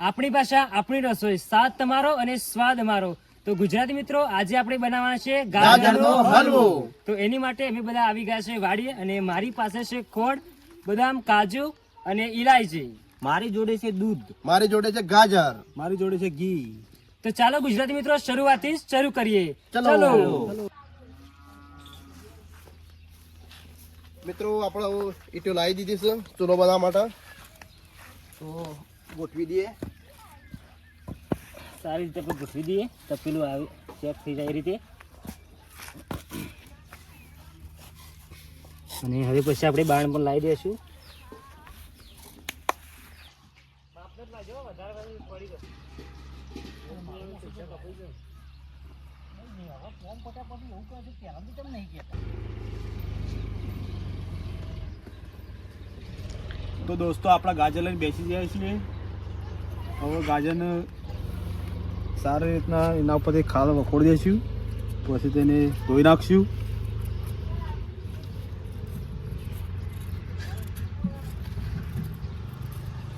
આપણી ભાષા આપણી રસોઈ સ્વાદ તમારો અને સ્વાદ અમારો. તો ગુજરાતી મિત્રો આજે આપણે બનાવવાના છે ગાજરનો હલવો. તો એની માટે અમે બધા આવી ગયા છે વાડીએ અને મારી પાસે છે ખોડ બદામ કાજુ અને ઇલાયચી મારી જોડે છે દૂધ. મારી જોડે છે ગાજર. મારી જોડે છે ઘી. તો ચાલો ગુજરાતી મિત્રો શરૂઆતથી શરૂ કરીએ. ચલો. મિત્રો આપણે ઈટો લાવી દીધી છે ચૂલો બધા માટે. તો ગોઠવી દઈએ. સારી રીતે આપણે ગોઠવી દઈએ. તપેલું આવે ચેક થઈ જાય એ રીતે. અને હવે પછી આપણે બાણ પણ લાવી દઈશું. તો દોસ્તો આપણા ગાજર લઈને બેસી જાય છીએ હવે ગાજરને સારી રીતના એના ઉપરથી ખાલ વખોડી દઈશું. પછી તેને ધોઈ નાખશું.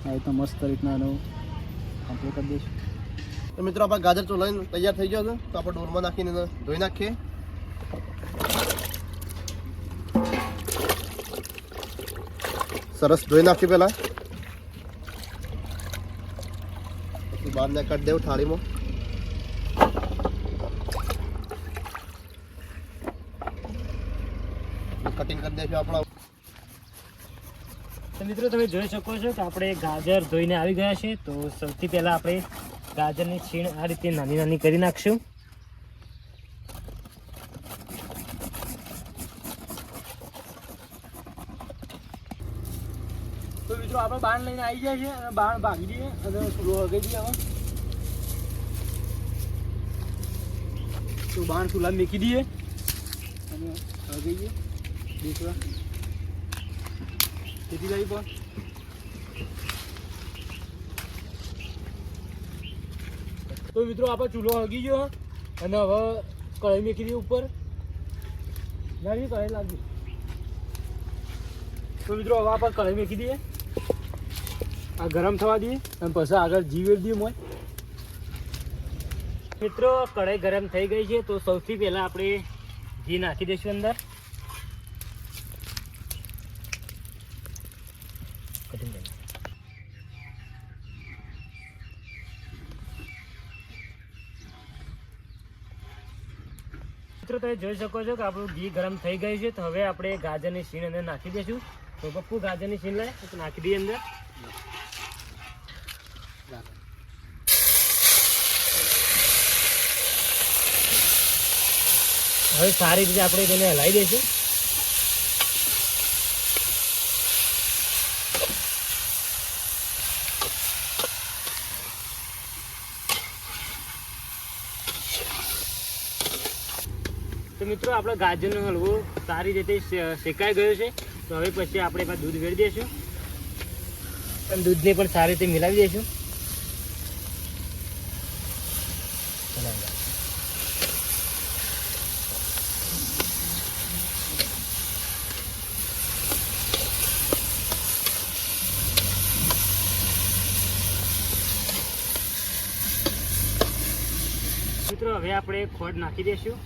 આ રીતના મસ્ત રીતના એનો આપણે કરી દઈશું. તો મિત્રો, આપણે ગાજર ચૂલાઈને તૈયાર થઈ ગયો છે. તો આપણે ડોલમાં નાખીને ધોઈ નાખીએ. સરસ ધોઈ નાખી પેલા પછી બહાર ને કાઢી દેવું થાળીમાં. કટિંગ કરી દઈશું આપણા. મિત્રો તમે જોઈ શકો છો કે આપણે ગાજર ધોઈને આવી ગયા છે તો સૌથી પહેલા આપણે ગાજરની છીણ આ રીતે નાની નાની કરી નાખશું. મિત્રો, આપણે બાણ લઈને આવી જાય છે અને બાણ ભાગી દઈએ અને ચૂલો હગાઈ દઈએ હવે. તો બાણ ચૂલા મેકી દઈએ અને હગાઈ દઈએ દેખવા તેથી જાય પણ તો મિત્રો, આપણે ચૂલો હગી ગયો અને હવે કઢાઈ મેકી દઈએ ઉપર. લાગી કઢાઈ લાગી તો મિત્રો, હવે આપણે કઢાઈ મેકી દઈએ. આ ગરમ થવા દઈએ અને પછી આગળ જીવેર દઈએ મોય. મિત્રો, કઢાઈ ગરમ થઈ ગઈ છે, તો સૌથી પહેલાં આપણે ઘી નાખી દઈશું અંદર. મિત્રો, તમે જોઈ શકો છો કે આપણું ઘી ગરમ થઈ ગયું છે, તો હવે આપણે ગાજરની સીણ અંદર નાખી દઈશું. તો પપ્પુ ગાજરની સીણ લાય નાખી દઈએ અંદર. હવે સારી રીતે આપણે તેને હલાવી દઈશું. તો મિત્રો, આપણો ગાજરનો હલવો સારી રીતે શેકાઈ ગયો છે. તો હવે પછી આપણે એમાં દૂધ વેડી દઈશું. અને દૂધને પણ સારી રીતે મિલાવી દઈશું. મિત્રો હવે આપણે ખોડ નાખી દઈશું.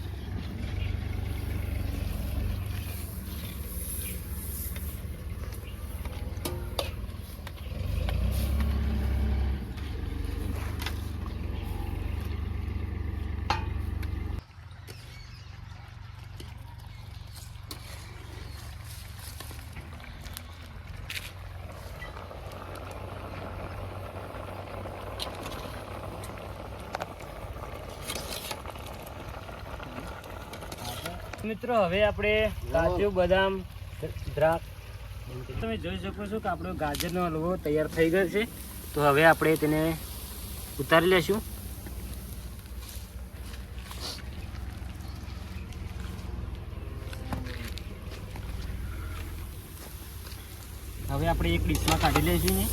મિત્રો, હવે આપણે કાજુ, બદામ, દ્રાક્ષ. તમે જોઈ શકો છો કે આપણો ગાજરનો હલવો તૈયાર થઈ ગયો છે. તો હવે આપણે તેને ઉતારી લેશું. હવે આપણે એક ડીશમાં કાઢી લઈશું ને.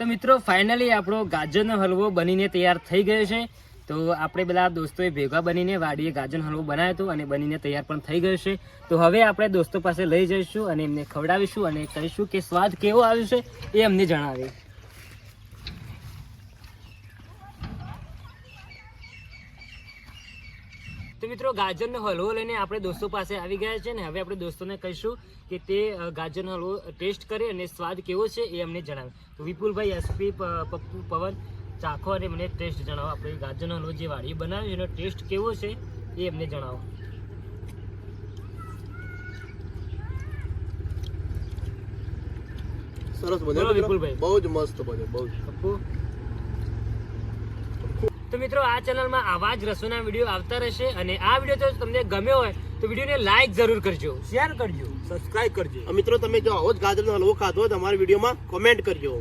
તો મિત્રો ફાઇનલી આપણો ગાજરનો હલવો બનીને તૈયાર થઈ ગયો છે. તો આપણે બધા દોસ્તોએ ભેગા બનીને વાડીએ ગાજરનો હલવો બનાવ્યો હતો અને બનીને તૈયાર પણ થઈ ગયો છે. તો હવે આપણે દોસ્તો પાસે લઈ જઈશું અને એમને ખવડાવીશું અને કહીશું કે સ્વાદ કેવો આવ્યો છે એ અમને જણાવે તો મિત્રો ગાજરનો હલવો લઈને આપણે દોસ્તો પાસે આવી ગયા છે ને હવે આપણે દોસ્તોને કહીશું કે તે ગાજરનો હલવો ટેસ્ટ કરે અને સ્વાદ કેવો છે એ અમને જણાવે. તો વિપુલભાઈ એસપી પપ્પુ પવન ચાખો અને મને ટેસ્ટ જણાવો. આપણે ગાજરનો હલવો જે વાડી બનાવ્યો એનો ટેસ્ટ કેવો છે એ અમને જણાવો. સરસ બન્યો વિપુલભાઈ. બહુ જ મસ્ત બન્યો બહુ જ. પપ્પુ? તો મિત્રો, આ ચેનલમાં આવા જ રસોઈના વીડિયો આવતા રહેશે અને આ વીડિયો જો તમને ગમ્યો હોય, તો વિડીયોને લાઈક જરૂર કરજો. શેર કરજો. સબસ્ક્રાઇબ કરજો. મિત્રો, તમે જો આવો જ ગાજરનો હલવો ખાધો હોય તો વિડીયોમાં કોમેન્ટ કરજો.